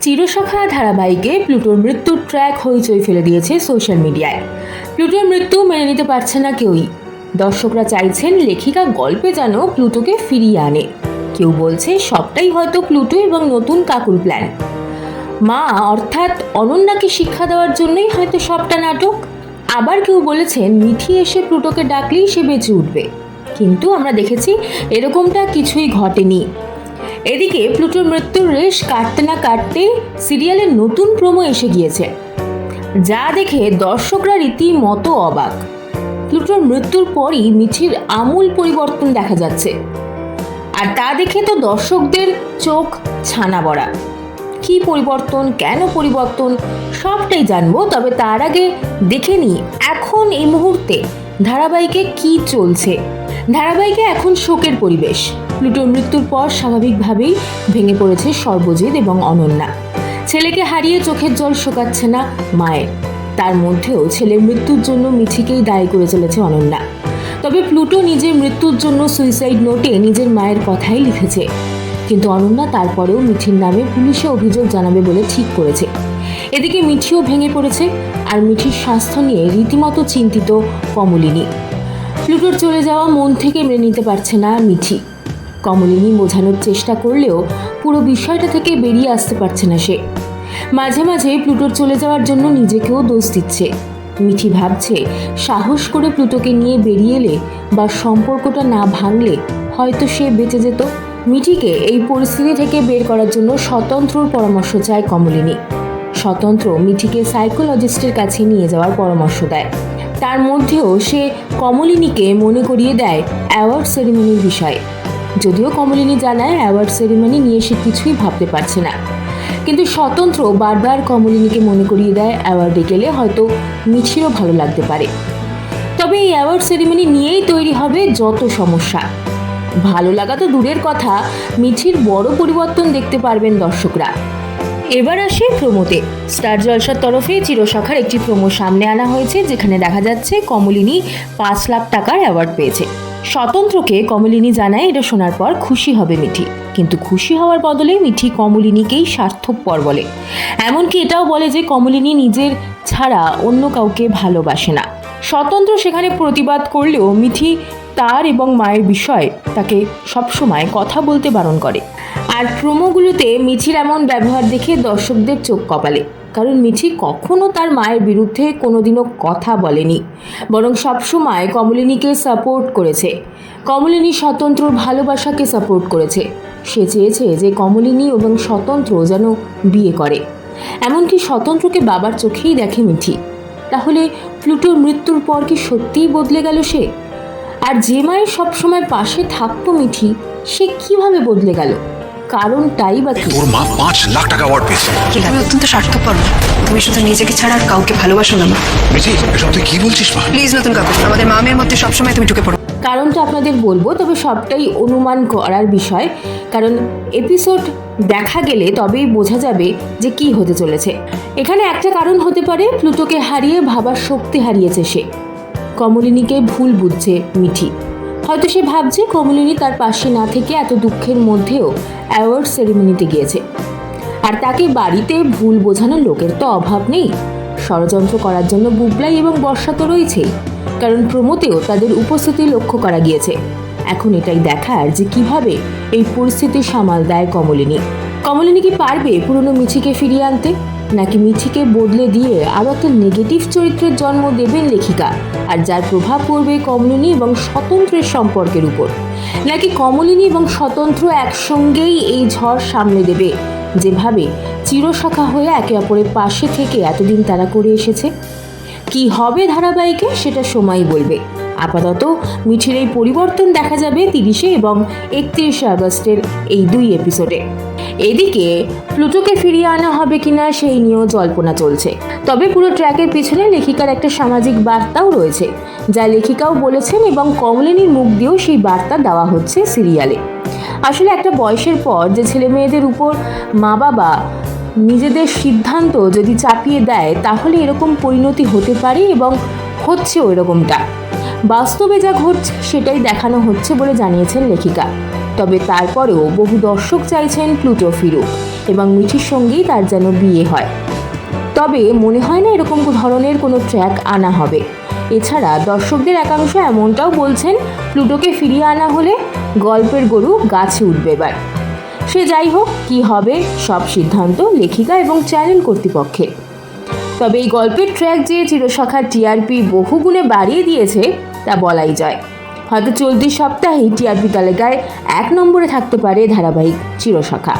চিরসখা ধারাবাহিকে প্লুটোর মৃত্যুর ট্র্যাক হইচই ফেলে দিয়েছে সোশ্যাল মিডিয়ায় প্লুটোর মৃত্যু মেনে নিতে পারছে না কেউই। দর্শকরা চাইছেন লেখিকা গল্পে যেন প্লুটোকে ফিরিয়ে আনে। কেউ বলছে সবটাই হয়তো প্লুটো এবং নতুন কাকুর প্ল্যান মা, অর্থাৎ অনন্যাকে শিক্ষা দেওয়ার জন্যই হয়তো সবটা নাটক। আবার কেউ বলেছেন মিঠি এসে প্লুটোকে ডাকলেই সে বেঁচে উঠবে। কিন্তু আমরা দেখেছি এরকমটা কিছুই ঘটেনি। এদিকে প্লুটোর মৃত্যুর রেশ কাটতে না কাটতে সিরিয়ালের নতুন প্রোমো এসে গিয়েছে। যা দেখে দর্শকরা রীতিমতো অবাক। প্লুটোর মৃত্যুর পরই মিঠির আমূল পরিবর্তন দেখা যাচ্ছে। আর তা দেখে তো দর্শকদের চোখ ছানা বড়া। কি পরিবর্তন, কেন পরিবর্তন, সবটাই জানব, তবে তার আগে দেখে নিই এখন এই মুহূর্তে ধারাবাহিকে কি চলছে। ধারাবাহিকে এখন শোকের পরিবেশ। প্লুটোর মৃত্যুর পর স্বাভাবিকভাবেই ভেঙে পড়েছে সর্বজিৎ এবং অনন্যা। ছেলেকে হারিয়ে চোখের জল শোকাচ্ছে না মায়ের। তার মধ্যেও ছেলের মৃত্যুর জন্য মিঠিকেই দায়ী করে চলেছে অনন্যা। তবে প্লুটো নিজের মৃত্যুর জন্য সুইসাইড নোটে নিজের মায়ের কথাই লিখেছে। কিন্তু অনন্যা তারপরেও মিঠির নামে পুলিশে অভিযোগ জানাবে বলে ঠিক করেছে। এদিকে মিঠিও ভেঙে পড়েছে আর মিঠির স্বাস্থ্য নিয়ে রীতিমতো চিন্তিত কমলিনী। প্লুটোর চলে যাওয়া মন থেকে মেনে নিতে পারছে না মিঠি কমলিনী বোঝানোর চেষ্টা করলেও পুরো বিষয়টা থেকে বেরিয়ে আসতে পারছে না সে। মাঝে মাঝে প্লুটোর চলে যাওয়ার জন্য নিজেকেও দোষ দিচ্ছে। মিঠি ভাবছে সাহস করে প্লুটোকে নিয়ে বেরিয়ে এলে বা সম্পর্কটা না ভাঙলে হয়তো সে বেঁচে যেত। মিঠিকে এই পরিস্থিতি থেকে বের করার জন্য স্বতন্ত্রর পরামর্শ চায় কমলিনী। স্বতন্ত্র মিঠিকে সাইকোলজিস্টের কাছে নিয়ে যাওয়ার পরামর্শ দেয়। তার মধ্যেও সে কমলিনীকে মনে করিয়ে দেয় অ্যাওয়ার্ড সেরিমনির বিষয়ে। যদিও কমলিনী জানায় অ্যাওয়ার্ড সেরিমনি নিয়ে সে কিছুই ভাবতে পারছে না। কিন্তু স্বতন্ত্র বারবার কমলিনীকে মনে করিয়ে দেয় অ্যাওয়ার্ডে গেলে হয়তো মিঠিরও ভালো লাগতে পারে। তবে এই অ্যাওয়ার্ড সেরিমনি নিয়েই তৈরি হবে যত সমস্যা। ভালো লাগা তো দূরের কথা মিঠির বড় পরিবর্তন দেখতে পারবেন দর্শকরা। এবার আসে প্রমোতে স্টার জলসার তরফে চিরশাখার একটি প্রোমো সামনে আনা হয়েছে, যেখানে দেখা যাচ্ছে কমলিনী পাঁচ লাখ টাকার অ্যাওয়ার্ড পেয়েছে। স্বতন্ত্রকে কমলিনী জানায় এটা শোনার পর খুশি হবে মিঠি। কিন্তু খুশি হওয়ার বদলে মিঠি কমলিনীকেই স্বার্থপর বলে। এমনকি এটাও বলে যে কমলিনী নিজের ছাড়া অন্য কাউকে ভালোবাসে না। স্বতন্ত্র সেখানে প্রতিবাদ করলেও মিঠি তার এবং মায়ের বিষয়ে তাকে সবসময় কথা বলতে বারণ করে। আর প্রোমোগুলোতে মিঠির এমন ব্যবহার দেখে দর্শকদের চোখ কপালে। কারণ মিঠি কখনো তার মায়ের বিরুদ্ধে কোনোদিনও কথা বলেনি। বরং সবসময় কমলিনীকে সাপোর্ট করেছে। কমলিনী স্বতন্ত্রর ভালোবাসাকে সাপোর্ট করেছে। সে চেয়েছে যে কমলিনী এবং স্বতন্ত্র যেন বিয়ে করে। এমনকি স্বতন্ত্রকে বাবার চোখেই দেখে মিঠি। তাহলে প্লুটোর মৃত্যুর পর কি সত্যিই বদলে গেল সে? আর যে মায়ের সবসময় পাশে থাকতো মিঠি, সে কীভাবে বদলে গেল? কারণটাই বা কি? ওর মা পাঁচ লাখ টাকা অ্যাওয়ার্ড পেয়েছে। কিন্তু আমি অত্যন্ত স্বার্থপর। তুমি শুধু নিজেকে ছাড়া আর কাউকে ভালোবাসো না মা। মিঠি এসব তুই কি বলছিস মা? প্লিজ নতুন কাকু আমাদের মামের মধ্যে সবসময় তুমি ঢুকে পড়ো। কারণটা আপনাদের বলব তবে সবটাই অনুমান করার বিষয়। কারণ এপিসোড দেখা গেলে তবেই বোঝা যাবে যে কি হতে চলেছে। এখানে একটা কারণ হতে পারে প্লুটোকে হারিয়ে ভাবার শক্তি হারিয়েছে সে। কমলিনীকে ভুল বুঝছে মিঠি। হয়তো সে ভাবছে কমলিনী তার পাশে না থেকে এত দুঃখের মধ্যেও অ্যাওয়ার্ড সেরিমনিতে গিয়েছে। আর তাকে বাড়িতে ভুল বোঝানোর লোকের তো অভাব নেই। ষড়যন্ত্র করার জন্য বুবলাই এবং বর্ষা তো রয়েছেই কারণ প্রমোতেও তাদের উপস্থিতি লক্ষ্য করা গিয়েছে। এখন এটাই দেখার যে কীভাবে এই পরিস্থিতি সামাল দেয় কমলিনী। কমলিনী কি পারবে পুরনো মিছিকে ফিরিয়ে আনতে? নাকি মিঠিকে বদলে দিয়ে আরও একটা নেগেটিভ চরিত্রের জন্ম দেবেন লেখিকা। আর যার প্রভাব পড়বে কমলিনী এবং স্বতন্ত্রের সম্পর্কের উপর। নাকি কমলিনী এবং স্বতন্ত্র একসঙ্গেই এই ঝড় সামলে দেবে? যেভাবে চিরশাখা হয়ে একে অপরের পাশে থেকে এতদিন তারা করে এসেছে। কি হবে ধারাবাহিকে সেটা সময় বলবে। আপাতত মিঠির এই পরিবর্তন দেখা যাবে তিরিশে এবং একত্রিশে আগস্টের এই দুই এপিসোডে এদিকে প্লুটোকে ফিরিয়ে আনা হবে কিনা সেই নিয়েও জল্পনা চলছে। তবে পুরো ট্র্যাকের পিছনে লেখিকার একটা সামাজিক বার্তাও রয়েছে, যা লেখিকাও বলেছেন এবং কমলিনীর মুখ দিয়েও সেই বার্তা দেওয়া হচ্ছে সিরিয়ালে। আসলে একটা বয়সের পর যে ছেলে মেয়েদের উপর মা বাবা নিজেদের সিদ্ধান্ত যদি চাপিয়ে দেয়, তাহলে এরকম পরিণতি হতে পারে এবং হচ্ছেও এরকমটা। বাস্তবে যা ঘটছে, সেটাই দেখানো হচ্ছে বলে জানিয়েছেন লেখিকা। তবে তারপরেও বহু দর্শক চাইছেন প্লুটো ফিরুক এবং মিঠির সঙ্গেই তার যেন বিয়ে হয়। তবে মনে হয় না এরকম ধরনের কোনো ট্র্যাক আনা হবে। এছাড়া দর্শকদের একাংশ এমনটাও বলছেন, প্লুটোকে ফিরিয়ে আনা হলে গল্পের গরু গাছে উঠবে এবার। সে যাই হোক, কি হবে সব সিদ্ধান্ত লেখিকা এবং চ্যানেল কর্তৃপক্ষের। তবে এই গল্পের ট্র্যাক যে চিরসখার টিআরপি বহুগুণে বাড়িয়ে দিয়েছে, তা বলাই যায়। হয়তো চলতি সপ্তাহে টিআরপি তালিকায় এক নম্বরে থাকতে পারে ধারাবাহিক চিরসখা